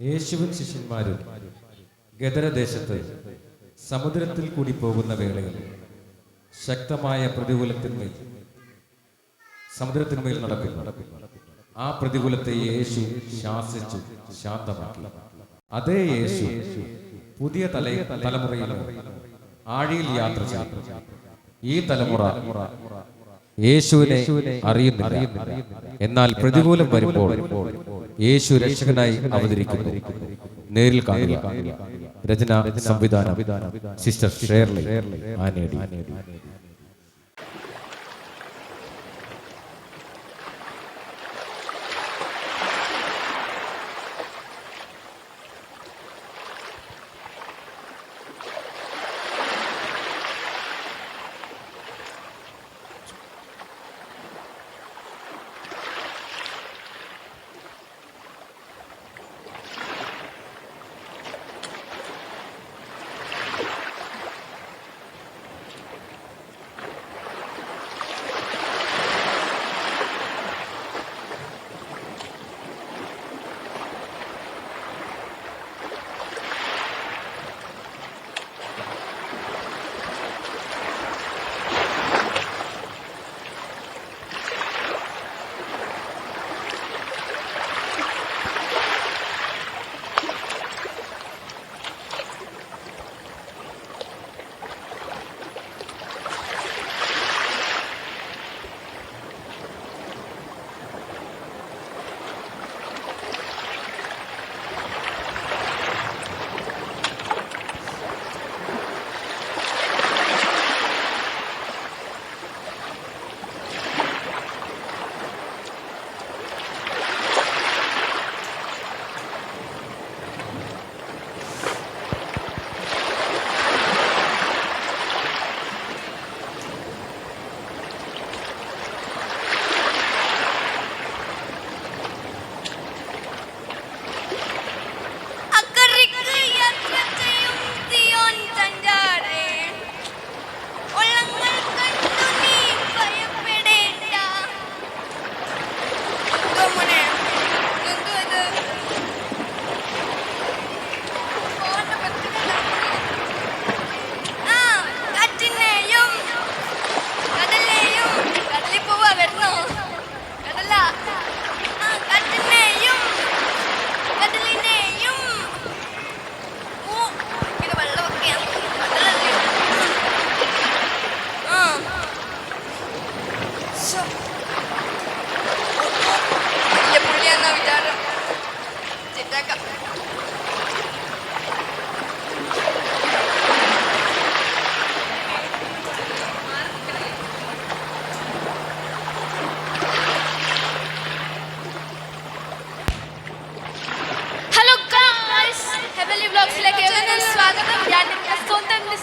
യേശുവും ശിഷ്യന്മാരും ഗദരദേശത്ത് സമുദ്രത്തിൽ കൂടി പോകുന്ന വേളയിൽ ശക്തമായ പ്രതികൂലത്തിന്മേൽ സമുദ്രത്തിന്മേൽ നടക്കുന്നു ആ പ്രതികൂലത്തെ യേശു ശാസിച്ചു ശാന്തമാക്കി. അതേ യേശു പുതിയ തല തലമുറയിൽ ആഴിയിൽ യാത്ര ചെയ്തു. ഈ തലമുറ യേശുവിനെ അറിയുന്നില്ല. എന്നാൽ പ്രതികൂലം വരുമ്പോൾ യേശു രക്ഷകനായി അവതരിക്കുന്നു. നേരിൽ കാണുക. രചന സംവിധാനം. Sister Shirley. ആനേടി.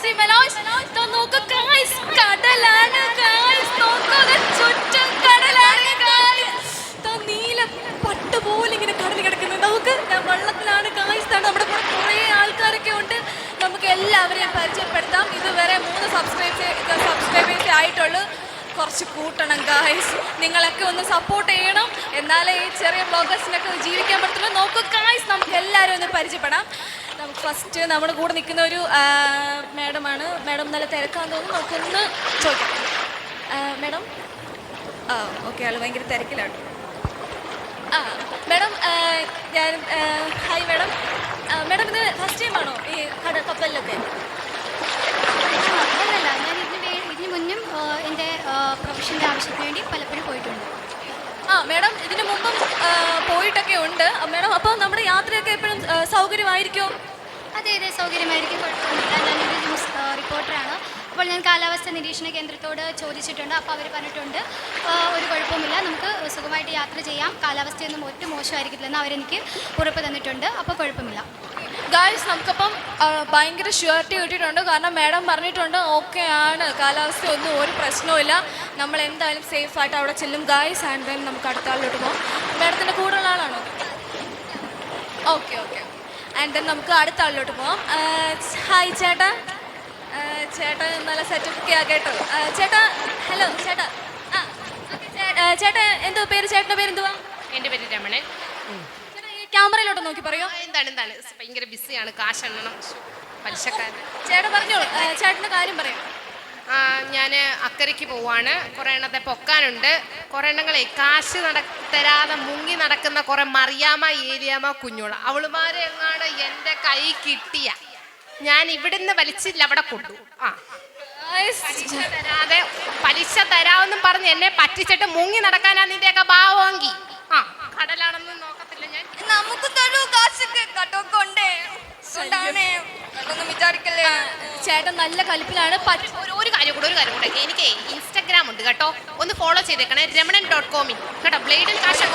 സ്വന്തം മനോജ് നോക്കൂ ഗായ്സ് കടലാണ് ഗായ്സ് നോക്കൂ ചുറ്റും കടലാണ് ഗായ്സ് നീല പട്ട് ഇങ്ങനെ കടൽ കിടക്കുന്നു. നമുക്ക് വെള്ളത്തിലാണ് ഗായ്സ് ആണ് നമ്മുടെ കൂടെ കുറേ ആൾക്കാരൊക്കെ ഉണ്ട്. നമുക്ക് എല്ലാവരെയും പരിചയപ്പെടുത്താം. ഇതുവരെ മൂന്ന് സബ്സ്ക്രൈബ് സബ്സ്ക്രൈബേഴ്സ് ആയിട്ടുള്ളൂ. കുറച്ച് കൂട്ടണം ഗായ്സ് നിങ്ങളൊക്കെ ഒന്ന് സപ്പോർട്ട് ചെയ്യണം. എന്നാലേ ഈ ചെറിയ ബ്ലോഗേഴ്സിനൊക്കെ ജീവിക്കാൻ പറ്റുള്ളൂ നോക്കൂ ഗായ്സ് നമുക്ക് എല്ലാവരും ഒന്ന് പരിചയപ്പെടാം. നമുക്ക് ഫസ്റ്റ് നമ്മുടെ കൂടെ നിൽക്കുന്ന ഒരു മാഡമാണ്. മാഡം നല്ല തിരക്കാന്ന് തോന്നുന്നു. നമുക്കൊന്ന് ചോദിക്കാം. മാഡം? ആ ഓക്കെ ആൾ ഭയങ്കര തിരക്കിലാണ്. ആ മാഡം ഞാൻ ഹായ് മാഡം. മാഡം ഇത് ഫസ്റ്റ് ടൈം ആണോ ഈ കട കപ്പലിലൊക്കെ? അല്ലല്ല ഞാൻ ഇതിന് ഇതിന് മുന്നും എന്റെ പ്രൊഫഷന്റെ ആവശ്യത്തിന് വേണ്ടി പലപ്പോഴും പോയിട്ടുണ്ട്. മാഡം ഇതിനു മുമ്പും പോയിട്ടൊക്കെ ഉണ്ട്. മേഡം അപ്പോൾ നമ്മുടെ യാത്രയൊക്കെ എപ്പോഴും സൗകര്യമായിരിക്കും? അതെ അതെ സൗകര്യമായിരിക്കും. റിപ്പോർട്ടറാണ്. അപ്പോൾ ഞാൻ കാലാവസ്ഥ നിരീക്ഷണ കേന്ദ്രത്തോട് ചോദിച്ചിട്ടുണ്ട്. അപ്പോൾ അവർ പറഞ്ഞിട്ടുണ്ട് ഒരു കുഴപ്പമില്ല നമുക്ക് സുഖമായിട്ട് യാത്ര ചെയ്യാം. കാലാവസ്ഥയൊന്നും ഒട്ടും മോശമായിരിക്കില്ലെന്ന് അവരെനിക്ക് ഉറപ്പ് തന്നിട്ടുണ്ട്. അപ്പോൾ കുഴപ്പമില്ല. ഗായ്സ് നമുക്കപ്പം ഭയങ്കര ഷുവർട്ടി കിട്ടിയിട്ടുണ്ട്. കാരണം മാഡം പറഞ്ഞിട്ടുണ്ട് ഓക്കെ ആണ്. കാലാവസ്ഥ ഒന്നും ഒരു പ്രശ്നവുമില്ല നമ്മൾ എന്തായാലും സേഫ് ആയിട്ട് അവിടെ ചെല്ലും ഗായ്സ് ആൻഡ് ദെൻ നമുക്ക് അടുത്ത ആളിലോട്ട് പോകാം മാഡത്തിന്റെ കൂടെയുള്ള ആളാണോ? ഓക്കെ ഓക്കെ ആൻഡ് ദെൻ നമുക്ക് അടുത്ത ആളിലോട്ട് പോകാം ഹായ് ചേട്ടാ. ചേട്ടൻ നല്ല സെറ്റപ്പ് ആ കേട്ടോ. ചേട്ടാ ഹലോ ചേട്ടാ. ചേട്ടാ എന്തോ പേര്? ചേട്ടന്റെ പേര് എന്തുവാ? എന്റെ പേര് രമണൻ. ക്യാമറയിലോട്ട് നോക്കി പറയോ? എന്താണ് എന്താണ്? ഭയങ്കര ബിസിയാണ്. കാശ് എണ്ണണം. പലിശക്കാരൻ. ചേട്ടൻ പറഞ്ഞോളൂ. ചേട്ടന്റെ കാര്യം പറയാം. ഞാൻ അക്കരയ്ക്ക് പോവാണ്. കുറേ എണ്ണത്തെ പൊക്കാനുണ്ട്. കുറേ എണ്ണങ്ങളെ കാശ് നട തരാതെ മുങ്ങി നടക്കുന്ന കുറെ മറിയാമ ഏരിയാമ കുഞ്ഞോള. അവളുമാരെ എങ്ങാണ് എന്റെ കൈ കിട്ടിയ? ഞാൻ ഇവിടുന്ന് വലിച്ചില്ല അവിടെ കൊണ്ടു. ആ. പലിശ തരാതെ പലിശ തരാമെന്നും പറഞ്ഞ് എന്നെ പറ്റിച്ചിട്ട് മുങ്ങി നടക്കാനാ നിന്റെയൊക്കെ ഭാവമെങ്കിൽ. ആ കടലാണെന്ന് ഞാൻ നമുക്ക് തരൂ കാശൊക്കെ. കട്ടൊക്കെ ഉണ്ടേ? ഉണ്ടാവണേ. അതൊന്നും വിചാരിക്കല്ലേ? ചേട്ടൻ നല്ല കലിപ്പിലാണ്. ഒരു കാര്യം കൂടെ ഒരു കാര്യം കൂടെ. എനിക്ക് ഇൻസ്റ്റാഗ്രാം ഉണ്ട് കേട്ടോ. ഒന്ന് ഫോളോ ചെയ്തേക്കണേ. രമണൻ ഡോട്ട് കോമിൽ കേട്ടോ ബ്ലേഡിൽ കാശ്.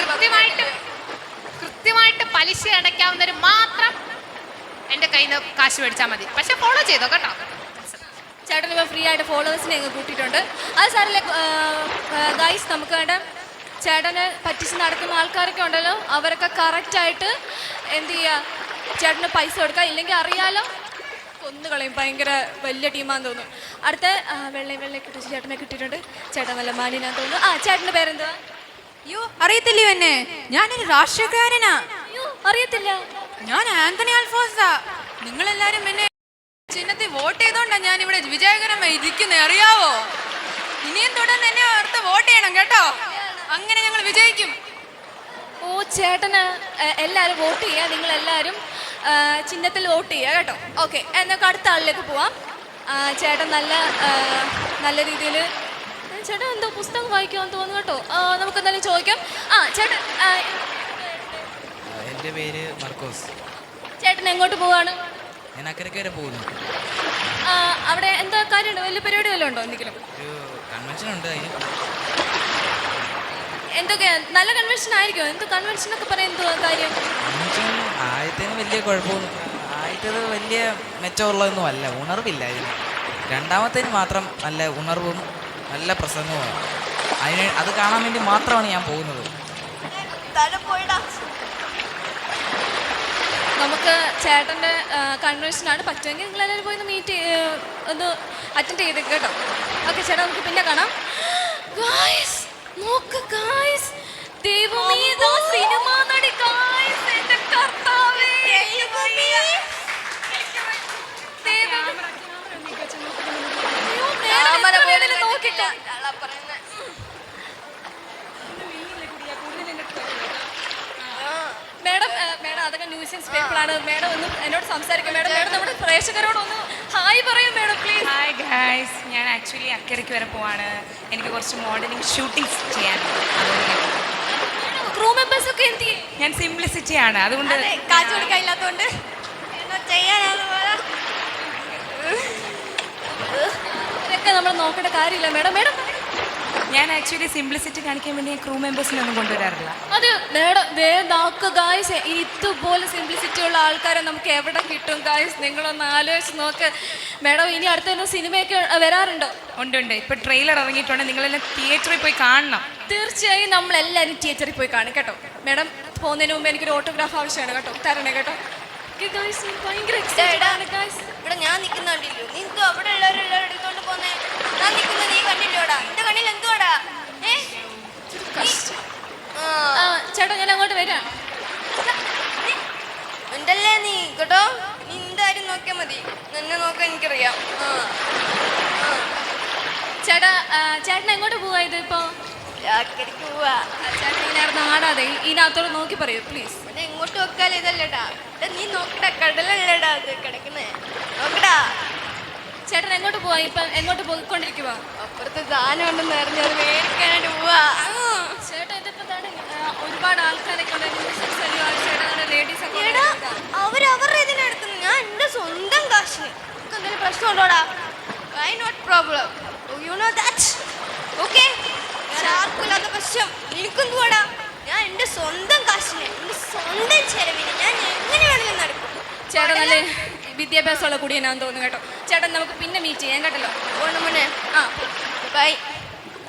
കൃത്യമായിട്ട് കൃത്യമായിട്ട് പലിശ അടയ്ക്കാവുന്നവർ മാത്രം എന്റെ കയ്യിൽ നിന്ന് കാശ് മേടിച്ചാൽ മതി. പക്ഷെ ഫോളോ ചെയ്തോ കേട്ടോ. ചേട്ടൻ ഫ്രീ ആയിട്ട് ഫോളോവേഴ്സിനെ കൂട്ടിയിട്ടുണ്ട്. അത് സാറിലെ ഗൈസ് നമുക്ക് വേണ്ട ചേട്ടനെ പറ്റിച്ച് നടക്കുന്ന ആൾക്കാരൊക്കെ ഉണ്ടല്ലോ അവരൊക്കെ കറക്റ്റായിട്ട് എന്ത് ചെയ്യുക ചേട്ടന് പൈസ കൊടുക്കുക ഇല്ലെങ്കിൽ അറിയാലോ? കൊന്നുകളയും ഭയങ്കര വലിയ ടീമാന്ന് തോന്നുന്നു. അടുത്ത വെള്ളയും വെള്ളയും കിട്ടിച്ച് ചേട്ടനെ കിട്ടിയിട്ടുണ്ട്. ചേട്ടൻ നല്ല മാനിനാന്ന് തോന്നുന്നു. ആ ചേട്ടന്റെ പേരെന്താ അയ്യോ അറിയത്തില്ലയോ എന്നെ? ഞാനൊരു രാഷ്ട്രീയക്കാരനാ. അയ്യോ അറിയത്തില്ല. ഞാൻ ആന്റണി അൽഫോസ നിങ്ങളെല്ലാരും എന്നെ ചിഹ്നത്തിൽ വോട്ട് ചെയ്തോണ്ടാ ഞാൻ ഇവിടെ വിജയകരമായി ഇരിക്കുന്നത് അറിയാവോ? ഇനിയും തുടർന്ന് എന്നെ ഓർത്ത് വോട്ട് ചെയ്യണം കേട്ടോ? അങ്ങനെ ഞങ്ങൾ വിജയിക്കും. ഓ ചേട്ടന് എല്ലാവരും വോട്ട് ചെയ്യുക. നിങ്ങൾ എല്ലാവരും ചിഹ്നത്തിൽ വോട്ട് ചെയ്യുക കേട്ടോ. ഓക്കെ എന്നൊക്കെ അടുത്ത ആളിലേക്ക് പോവാം. ചേട്ടൻ നല്ല നല്ല രീതിയിൽ ചേട്ടൻ എന്തോ പുസ്തകം വായിക്കുമെന്ന് തോന്നുന്നു കേട്ടോ. നമുക്ക് എന്തായാലും ചോദിക്കാം. ആ ചേട്ടൻ എന്റെ പേര് മർക്കോസ്. ചേട്ടൻ എങ്ങോട്ട് പോവാണ്? ഞാൻ അക്കരയ്ക്ക് വരെ പോകുന്നു. അവിടെ എന്താ കാര്യമുണ്ടോ? വലിയ പരിപാടി വല്ലതും ഉണ്ടോ എന്തെങ്കിലും? ഒരു കൺവെൻഷൻ ഉണ്ട് അതിന് എന്തൊക്കെയാ നല്ല കൺവെൻഷൻ ആയിരിക്കും എന്ത് കൺവെൻഷൻ ഒക്കെ പറയാൻ എന്തോ കാര്യം? ആദ്യത്തേന് വലിയ കുഴപ്പമൊന്നും ആദ്യത്തേത് വലിയ മെച്ചമുള്ളതൊന്നും അല്ല. ഉണർവില്ല അതിന് രണ്ടാമത്തേന് മാത്രം നല്ല ഉണർവും നല്ല പ്രസംഗവുമാണ് അതിന് അത് കാണാൻ വേണ്ടി മാത്രമാണ് ഞാൻ പോകുന്നത്. നമുക്ക് ചേട്ടന്റെ കൺവെൻഷനാണ് പറ്റുമെങ്കിൽ നിങ്ങൾ എല്ലാവരും പോയി ഒന്ന് മീറ്റ് ഒന്ന് അറ്റൻഡ് ചെയ്തേക്ക് കേട്ടോ. ഓക്കെ ചേട്ടാ നമുക്ക് പിന്നെ കാണാം. ഗായ്സ് നോക്ക് ഗായ്സ് ദൈവമേ ഇതോ സിനിമ നടി ഗായ്സ് എന്റെ കർത്താവേ ദൈവമേ. എത്ര വേണേലും നോക്കിക്കോ. മേഡം മേഡം അതൊക്കെ ന്യൂസിൻസ് പേപ്പറാണ് മേഡം ഒന്ന് എന്നോട് സംസാരിക്കും. മേഡം മേഡം നമ്മുടെ പ്രേക്ഷകരോട് ഒന്ന് ഹായ് പറയും മേഡം പ്ലീസ് ഹായ് ഗായ്സ് ഞാൻ ആക്ച്വലി അക്കരയ്ക്ക് വരെ പോവാണ്. എനിക്ക് കുറച്ച് മോഡലിംഗ് ഷൂട്ടിങ്സ് ചെയ്യാനുണ്ട്. ക്രൂ മെമ്പേഴ്സ് ഒക്കെ എന്ത് ചെയ്യും? ഞാൻ സിംപ്ലിസിറ്റി ആണ്. അതുകൊണ്ട് കാശ് കൊടുക്കാൻ ഇല്ലാത്തതുകൊണ്ട് ഇതൊക്കെ നമ്മൾ നോക്കേണ്ട കാര്യമില്ല മേഡം. മേഡം ഞാൻ ആക്ച്വലി സിംപ്ലിസിറ്റി കാണിക്കാൻ വേണ്ടി ക്രൂ മെമ്പേഴ്സിനൊന്നും കൊണ്ടുവരാറില്ല. അത് നോക്ക് ഗായ്സ് ഇതുപോലെ സിംപ്ലിസിറ്റി ഉള്ള ആൾക്കാരെ നമുക്ക് എവിടെ കിട്ടും ഗായ്സ് നിങ്ങളൊന്ന് ആലോചിച്ച് നോക്ക്. മേഡം ഇനി അടുത്ത സിനിമയൊക്കെ വരാറുണ്ടോ? ഉണ്ട് ഉണ്ട്. ഇപ്പൊ ട്രെയിലർ ഇറങ്ങിയിട്ടുണ്ട്. നിങ്ങളെല്ലാം തിയേറ്ററിൽ പോയി കാണണം. തീർച്ചയായും നമ്മൾ എല്ലാവരും തിയേറ്ററിൽ പോയി കാണും കേട്ടോ. മേഡം പോകുന്നതിന് മുമ്പ് എനിക്കൊരു ഓട്ടോഗ്രാഫ് ആവശ്യമാണ് കേട്ടോ. തരണേ കേട്ടോ. ഇവിടെ ഞാൻ നിൽക്കുന്നുണ്ടല്ലോ നിങ്ങൾക്ക് നീ അവിടെ ഉള്ളവരെല്ലാവരും എടുത്തോണ്ട് പോന്നെ. ഞാൻ നിൽക്കുന്ന നീ കണ്ടില്ലോടാ എന്റെ കണ്ണിൽ എന്തുവാടാ? ചേട്ടാ ഞാൻ അങ്ങോട്ട് വരാം. ഉണ്ടല്ലേ നീ? കേട്ടോ? നീ എന്തായാലും നോക്കിയാ മതി. നിന്നെ നോക്കാൻ എനിക്കറിയാം. ചേട്ടാ ചേട്ടൻ എങ്ങോട്ട് പോവാ ഇത് ഇപ്പോ? ചാക്കരിക്ക് പോവാ. ചേട്ടൻ ഇതിനകത്ത് ആടാതെ. ഇതിനകത്തോട് നോക്കി പറയൂ പ്ലീസ് ഇവിടെ എങ്ങോട്ട് വെക്കാലേ ഇതല്ലടാ. നീ നോക്കടാ കടലല്ലടാ അത് കിടക്കുന്നേ. നോക്കടാ. ചേട്ടൻ എങ്ങോട്ട് പോവാ? ഇപ്പൊ എങ്ങോട്ട് പോയിക്കൊണ്ടിരിക്കുവാ? അപ്പുറത്ത് സാധനം ഉണ്ടെന്ന് അറിഞ്ഞു അത് മേടിക്കാനായിട്ട് പോവാ. ചേട്ടാ ഇതിപ്പോ ഒരുപാട് ആൾക്കാരൊക്കെ. അവരവരുടെ ഇതിനെടുക്കുന്നു ഞാൻ എന്റെ സ്വന്തം കാശിന്. നമുക്ക് എന്തെങ്കിലും I not problem you know that okay ആർക്കില്ലാത്ത പ്രശ്നം. നിനക്കെന്തുവാടാ ഞാൻ എന്റെ സ്വന്തം കാശിന് എന്റെ സ്വന്തം ചെലവിന് ഞാൻ എങ്ങനെ വേണമെങ്കിലും നടക്കും. ചേട്ടൻ വിദ്യാഭ്യാസമുള്ള കൂടിയെന്നാന്ന് തോന്നുന്നു കേട്ടോ. ചേട്ടൻ നമുക്ക് പിന്നെ മീറ്റ് ചെയ്യാം. കേട്ടല്ലോ ആ. ബൈ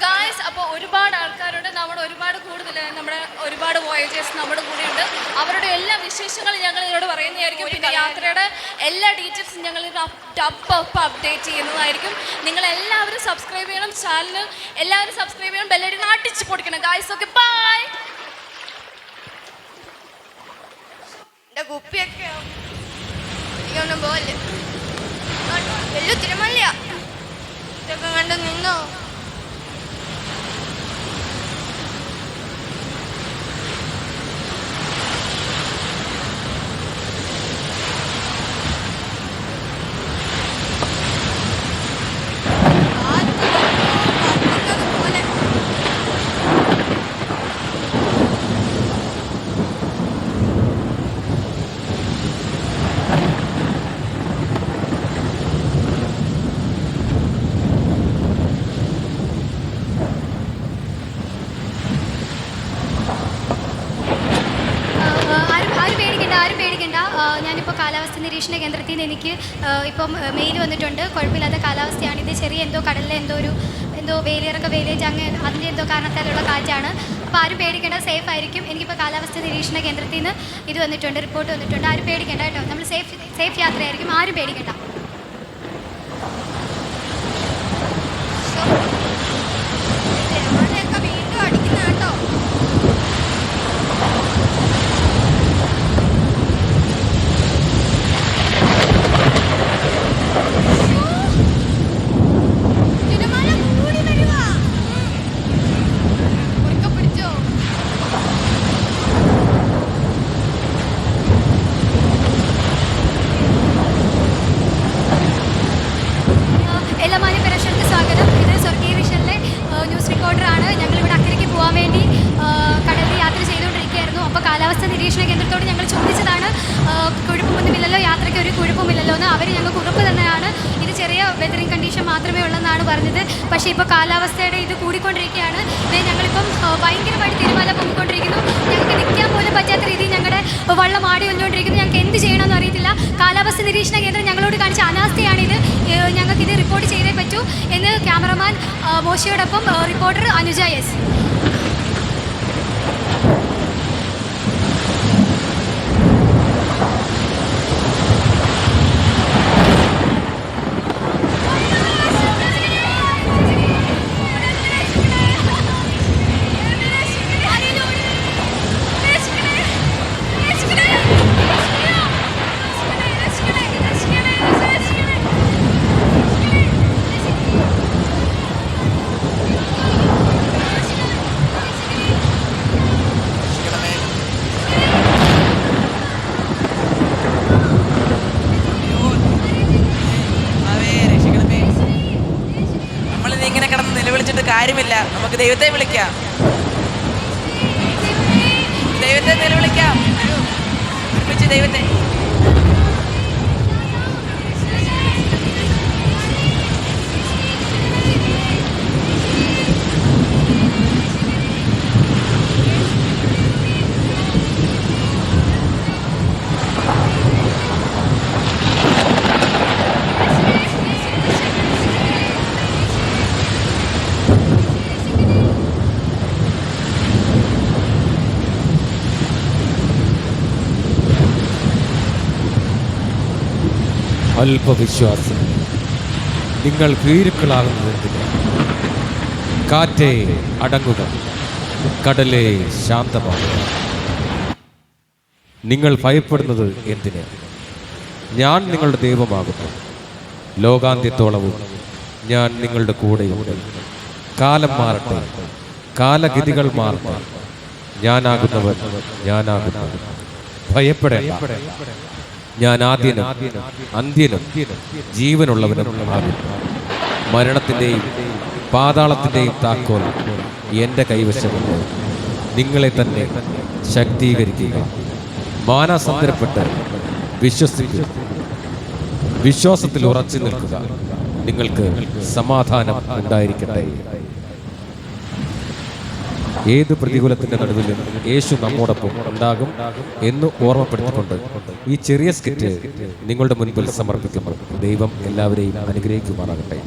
ഗായ്സ് അപ്പോൾ ഒരുപാട് ആൾക്കാരുണ്ട്. നമ്മുടെ ഒരുപാട് കൂടുതൽ നമ്മുടെ ഒരുപാട് വോയേജേഴ്സ് നമ്മുടെ കൂടെയുണ്ട്. അവരുടെ എല്ലാ വിശേഷങ്ങളും ഞങ്ങൾ ഇതിനോട് പറയുന്നതായിരിക്കും. പിന്നെ യാത്രയുടെ എല്ലാ ഡീറ്റെയിൽസും ഞങ്ങൾ ടപ്പ് അപ്പ് അപ്ഡേറ്റ് ചെയ്യുന്നതായിരിക്കും. നിങ്ങൾ എല്ലാവരും സബ്സ്ക്രൈബ് ചെയ്യണം. ചാനൽ എല്ലാവരും സബ്സ്ക്രൈബ് ചെയ്യണം. ബെല്ലടി നാട്ടിച്ച് പൊടിക്കണം. ഗായ്സ് ഓക്കെ ബൈ കുപ്പിയൊക്കെ എനിക്കൊന്നും പോവില്ല വലിയ തിരുമല്ല ഇതൊക്കെ കണ്ട് നിന്നോ കാറ്റ് കത്തുന്നത് പോലെ ആ, ആ, ആരും ആരും പേടിക്കണ്ട ആരും പേടിക്കണ്ട ആ, ഞാനിപ്പോൾ കാലാവസ്ഥ നിരീക്ഷണ എനിക്ക് ഇപ്പം മെയിൽ വന്നിട്ടുണ്ട്. കുഴപ്പമില്ലാത്ത കാലാവസ്ഥയാണ്. ഇത് ചെറിയ എന്തോ കടലിലെ എന്തോ ഒരു എന്തോ വേലിയിറക്ക വേലേജ് അങ്ങ് അതിന്റെ എന്തോ കാരണത്താലുള്ള കാറ്റാണ്. അപ്പോൾ ആരും പേടിക്കേണ്ട സേഫ് ആയിരിക്കും. എനിക്കിപ്പോൾ കാലാവസ്ഥ നിരീക്ഷണ കേന്ദ്രത്തിൽ നിന്ന് ഇത് വന്നിട്ടുണ്ട് റിപ്പോർട്ട് വന്നിട്ടുണ്ട്. ആരും പേടിക്കേണ്ട കേട്ടോ. നമ്മൾ സേഫ് സേഫ് യാത്രയായിരിക്കും. ആരും പേടിക്കേണ്ട തിരമാലയൊക്കെ വീണ്ടും അടിക്കുന്ന കേട്ടോ തിരമാല കൂടി വരുവാ ഉറക്കെ പിടിച്ചോ എല്ലാ മാന്യ പ്രേക്ഷകർക്ക് സ്വാഗതം ഇത് സ്വർഗീയ വിഷനിലെ ന്യൂസ് റിപ്പോർട്ടറാണ് ഞങ്ങളിവിടെ അക്കരയ്ക്ക് പോകാൻ വേണ്ടി ആ, കടലിൽ യാത്ര ചെയ്തുകൊണ്ടിരിക്കുകയായിരുന്നു അപ്പോൾ കാലാവസ്ഥ നിരീക്ഷണ കേന്ദ്രത്തോട് ഞങ്ങൾ ചോദിച്ചതാണ് ആ, കുഴപ്പമൊന്നുമില്ലല്ലോ യാത്രയ്ക്ക് ഒരു കുഴപ്പമില്ലല്ലോ എന്ന് അവർ ഞങ്ങൾക്ക് ഉറപ്പ് തന്നെയാണ് ഇത് ചെറിയ വെതറിംഗ് കണ്ടീഷൻ മാത്രമേ ഉള്ളെന്നാണ് പറഞ്ഞത് പക്ഷേ ഇപ്പോൾ കാലാവസ്ഥയുടെ ഇത് കൂടിക്കൊണ്ടിരിക്കുകയാണ്. ഞങ്ങളിപ്പം ഭയങ്കരമായിട്ട് തിരുമല പൊങ്ങിക്കൊണ്ടിരിക്കുന്നു. ഞങ്ങൾക്ക് നിൽക്കാൻ പോലും പറ്റാത്ത രീതിയിൽ ഞങ്ങളുടെ വള്ളം ആടി വന്നുകൊണ്ടിരിക്കുന്നു ഞങ്ങൾക്ക് എന്ത് ചെയ്യണമെന്ന് അറിയത്തില്ല. കാലാവസ്ഥ നിരീക്ഷണ കേന്ദ്രം ഞങ്ങളോട് കാണിച്ച അനാസ്ഥയാണിത് ഞങ്ങൾക്കിത് റിപ്പോർട്ട് ചെയ്തേ പറ്റൂ എന്ന് ക്യാമറമാൻ മോശയോടൊപ്പം റിപ്പോർട്ടർ അനുജ എസ്. കാര്യമില്ല. നമുക്ക് ദൈവത്തെ വിളിക്കാം. ദൈവത്തെ നിലവിളിക്കാം. വിളിക്കാം ഒരുമിച്ച് ദൈവത്തെ അല്പവിശ്വാസം. നിങ്ങൾ ഭീരുക്കളാകുന്നതെന്തിന് കാറ്റേ അടങ്ങുക. കടലേ ശാന്തമാകുക. നിങ്ങൾ ഭയപ്പെടുന്നത് എന്തിന്? ഞാൻ നിങ്ങളുടെ ദൈവമാകുന്നു. ലോകാന്ത്യത്തോളവും ഞാൻ നിങ്ങളുടെ കൂടെയുണ്ട്. കാലം മാറട്ടെ. കാലഗതികൾ മാറട്ടെ. ഞാനാകുന്നവൻ ഞാനാകുന്നവൻ ഭയപ്പെടേണ്ട. ഞാൻ ആദ്യനും അന്ത്യനും ജീവനുള്ളവനും ആകും. മരണത്തിന്റെയും പാതാളത്തിന്റെയും താക്കോൽ എന്റെ കൈവശമുണ്ട്. നിങ്ങളെ തന്നെ ശക്തീകരിക്കുക. മാനസാന്തരപ്പെട്ട് വിശ്വസിക്കുക. വിശ്വാസത്തിൽ ഉറച്ചു നിൽക്കുക. നിങ്ങൾക്ക് സമാധാനം ഉണ്ടായിരിക്കട്ടെ. ഏത് പ്രതികൂലത്തിന്റെ നടുവിലും യേശു നമ്മോടൊപ്പം ഉണ്ടാകും എന്ന് ഓർമ്മപ്പെടുത്തിക്കൊണ്ട് ഈ ചെറിയ സ്കിറ്റ് നിങ്ങളുടെ മുൻപിൽ സമർപ്പിക്കുന്നു ദൈവം എല്ലാവരെയും അനുഗ്രഹിക്കുമാറാകട്ടെ.